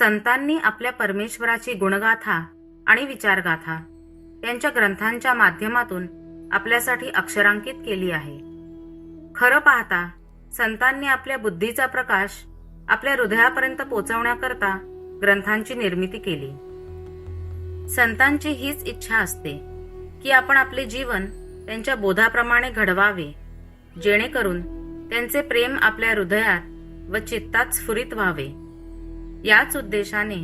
संतांनी आपल्या परमेश्वराची गुणगाथा आणि विचारगाथा त्यांच्या ग्रंथांच्या माध्यमातून आपल्यासाठी अक्षरांकित केली आहे. खरं पाहता संतांनी आपल्या बुद्धीचा प्रकाश आपल्या हृदयापर्यंत पोचवण्याकरता ग्रंथांची निर्मिती केली. संतांची हीच इच्छा असते की आपण आपले जीवन त्यांच्या बोधाप्रमाणे घडवावे जेणेकरून त्यांचे प्रेम आपल्या हृदयात व चित्तात स्फुरित व्हावे. याच उद्देशाने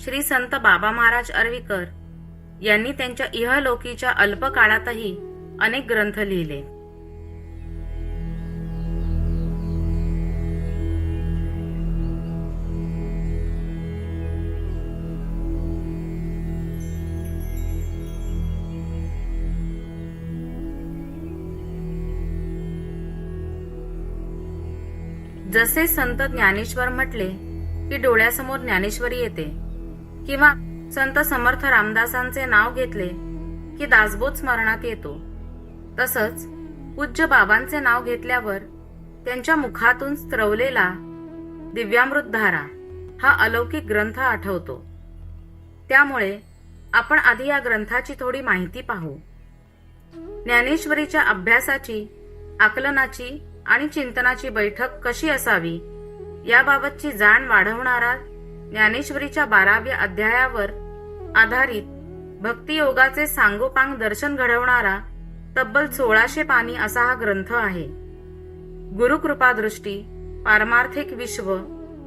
श्री संत बाबा महाराज अर्वीकर यांनी त्यांच्या इहलोकीच्या अल्प काळातही अनेक ग्रंथ लिहिले. जसे संत ज्ञानेश्वर म्हटले की डोळ्यासमोर ज्ञानेश्वरी येते. किंवा संत समर्थ रामदासांचे नाव घेतले की दासबोध स्मरणात येतो. तसंच पूज्य बाबांचे नाव घेतल्यावर त्यांच्या मुखातून स्त्रवलेला दिव्यामृतधारा हा अलौकिक ग्रंथ आठवतो. त्यामुळे आपण आधी या ग्रंथाची थोडी माहिती पाहू. ज्ञानेश्वरीच्या अभ्यासाची आकलनाची आणि चिंतनाची बैठक कशी असावी? याबाबतची जाण वाढवणारा ज्ञानेश्वरीच्या बाराव्या अध्यायावर आधारित भक्तियोगाचे सांगोपांग दर्शन घडवणारा तब्बल सोळाशे पानी असा हा ग्रंथ आहे. गुरुकृपादृष्टी पारमार्थिक विश्व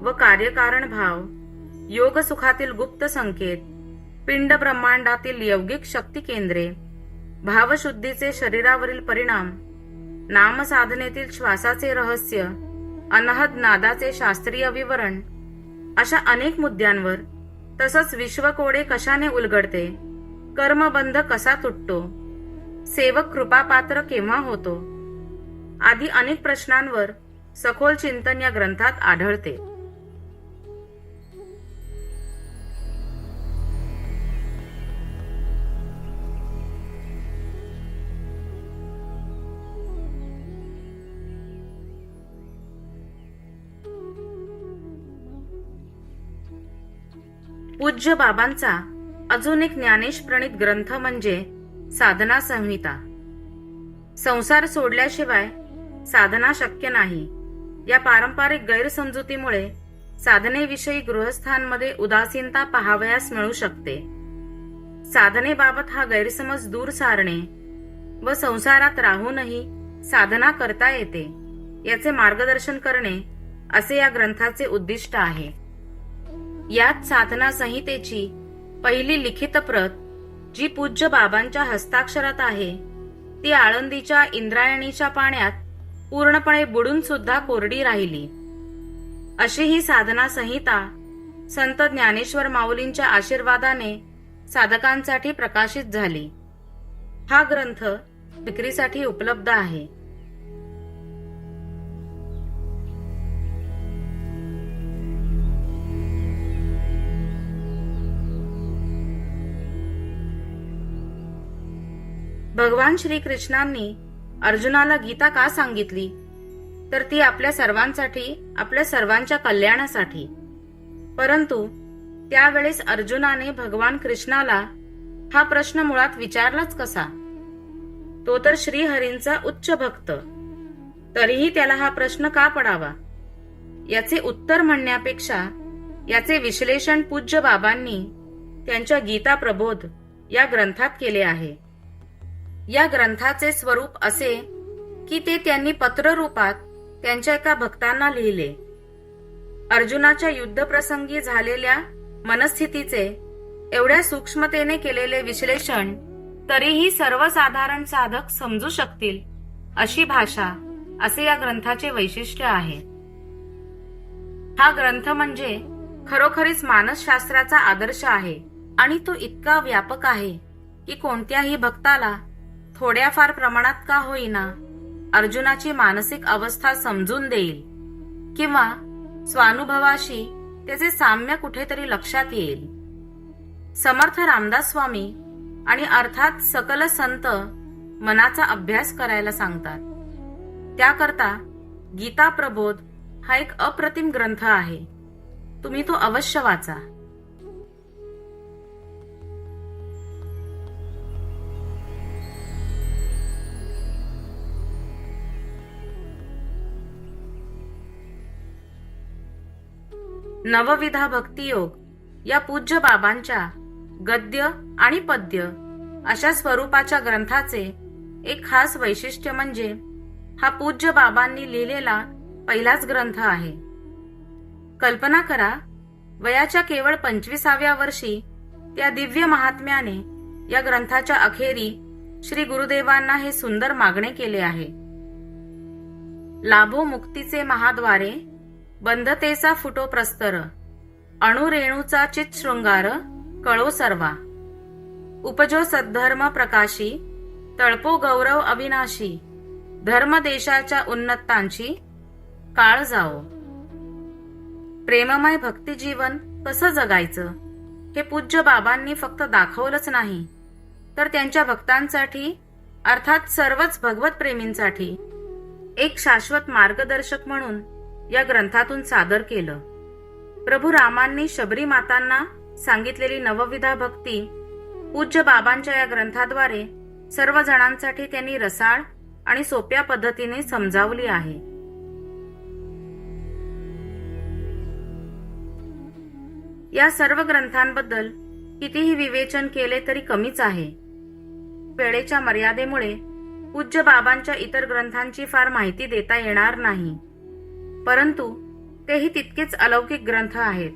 व कार्यकारण भाव योग सुखातील गुप्त संकेत पिंड ब्रह्मांडातील यौगिक शक्ती केंद्रे भावशुद्धीचे शरीरावरील परिणाम नामसाधनेतील श्वासाचे रहस्य अनहद नादाचे शास्त्रीय विवरण. अशा अनेक मुद्द्यांवर तसंच विश्वकोडे कशाने उलगडते कर्मबंध कसा तुटतो सेवक कृपापात्र केव्हा होतो आदी अनेक प्रश्नांवर सखोल चिंतन या ग्रंथात आढळते. पूज्य बाबांचा अजून एक ज्ञानेश प्रणित ग्रंथ म्हणजे साधना संहिता. संसार सोडल्याशिवाय साधना शक्य नाही. या पारंपरिक गैरसमजुतीमुळे साधनेविषयी गृहस्थांमध्ये उदासीनता पाहावयास मिळू शकते. साधनेबाबत हा गैरसमज दूर सारणे व संसारात राहूनही साधना करता येते याचे मार्गदर्शन करणे असे या ग्रंथाचे उद्दिष्ट आहे. यात साधना संहितेची पहिली लिखित प्रत जी पूज्य बाबांच्या हस्ताक्षरात आहे ती आळंदीच्या इंद्रायणीच्या पाण्यात पूर्णपणे बुडून सुद्धा कोरडी राहिली. अशी ही साधना संहिता संत ज्ञानेश्वर माऊलींच्या आशीर्वादाने साधकांसाठी प्रकाशित झाली. हा ग्रंथ विक्रीसाठी उपलब्ध आहे. भगवान श्रीकृष्णांनी अर्जुनाला गीता का सांगितली? तर ती आपल्या सर्वांसाठी आपल्या सर्वांच्या कल्याणासाठी. परंतु त्यावेळेस अर्जुनाने भगवान कृष्णाला हा प्रश्न मुळात विचारलाच कसा? तो तर श्रीहरींचा उच्च भक्त. तरीही त्याला हा प्रश्न का पडावा? याचे उत्तर म्हणण्यापेक्षा याचे विश्लेषण पूज्य बाबांनी त्यांच्या गीता प्रबोध या ग्रंथात केले आहे. या ग्रंथाचे स्वरूप असे की ते त्यांनी पत्ररूपात त्यांच्या एका भक्तांना लिहिले. अर्जुनाच्या युद्धप्रसंगी झालेल्या मनस्थितीचे एवढ्या सूक्ष्मतेने केलेले विश्लेषण तरीही सर्वसाधारण साधक समजू शकतील अशी भाषा असे या ग्रंथाचे वैशिष्ट्य आहे. हा ग्रंथ म्हणजे खरोखरीच मानसशास्त्राचा आदर्श आहे आणि तो इतका व्यापक आहे की कोणत्याही भक्ताला थोड्याफार प्रमाणात का होईना अर्जुनाची मानसिक अवस्था समजून देईल किंवा स्वानुभवाशी त्याचे साम्य कुठेतरी लक्षात येईल. समर्थ रामदास स्वामी आणि अर्थात सकल संत मनाचा अभ्यास करायला सांगतात. त्याकरता गीता प्रबोध हा एक अप्रतिम ग्रंथ आहे. तुम्ही तो अवश्य वाचा. नवविधा भक्तियोग या पूज्य बाबांच्या गद्य आणि पद्य अशा स्वरूपाच्या ग्रंथाचे एक खास वैशिष्ट्य म्हणजे हा पूज्य बाबांनी लिहिलेला पहिलाच ग्रंथ आहे. कल्पना करा वयाच्या केवळ पंचवीसाव्या वर्षी त्या दिव्य महात्म्याने या ग्रंथाच्या अखेरी श्री गुरुदेवांना हे सुंदर मागणे केले आहे. लाभो मुक्तीचे महाद्वारे बंधतेचा फुटो प्रस्तर अणुरेणूचा चित शृंगार कळो सर्वा. उपजो सद्धर्म प्रकाशी तळपो गौरव अविनाशी धर्म देशाच्या उन्नतांची काळ जाओ. प्रेममय भक्तिजीवन कसं जगायचं? हे पूज्य बाबांनी फक्त दाखवलंच नाही. तर त्यांच्या भक्तांसाठी अर्थात सर्वच भगवत प्रेमींसाठी एक शाश्वत मार्गदर्शक म्हणून या ग्रंथातून सादर केलं. प्रभू रामांनी शबरी मातांना सांगितलेली नवविधा भक्ती पूज्य बाबांच्या या ग्रंथाद्वारे सर्व जणांसाठी त्यांनी रसाळ आणि सोप्या पद्धतीने समजावली आहे. या सर्व ग्रंथांबद्दल कितीही विवेचन केले तरी कमीच आहे. वेळेच्या मर्यादेमुळे पूज्य बाबांच्या इतर ग्रंथांची फार माहिती देता येणार नाही. परंतु तेही तितकेच अलौकिक ग्रंथ आहेत.